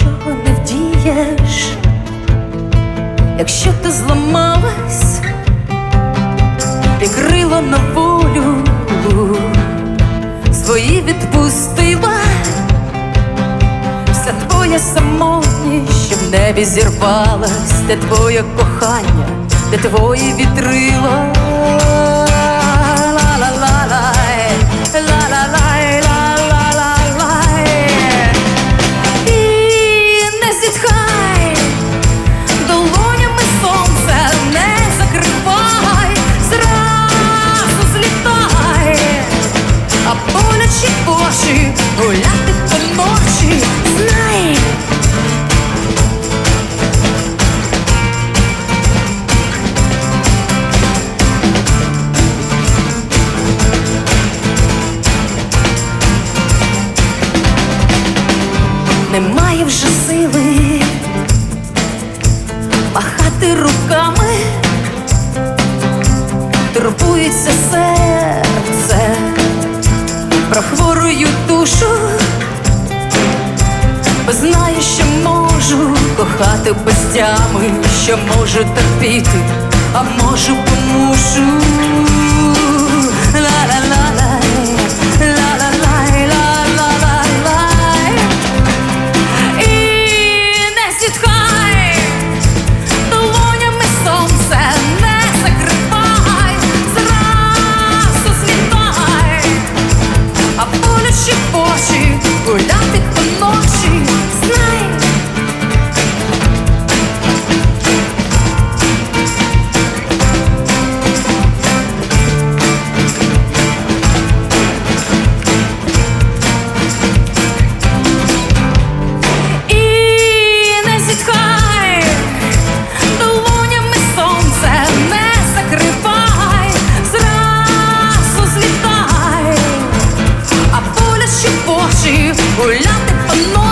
нічого не вдієш, якщо ти зламалась і крила на волю свої відпустила, вся твоя самотність, що в небі зірвалась, де твоє кохання, де твої вітрила. Немає вже сили. Махати руками, турбується серце. Про хворую душу, бо знаю, що можу кохати без тями, що можу терпіти, а можу помушу. achieved. We're it for no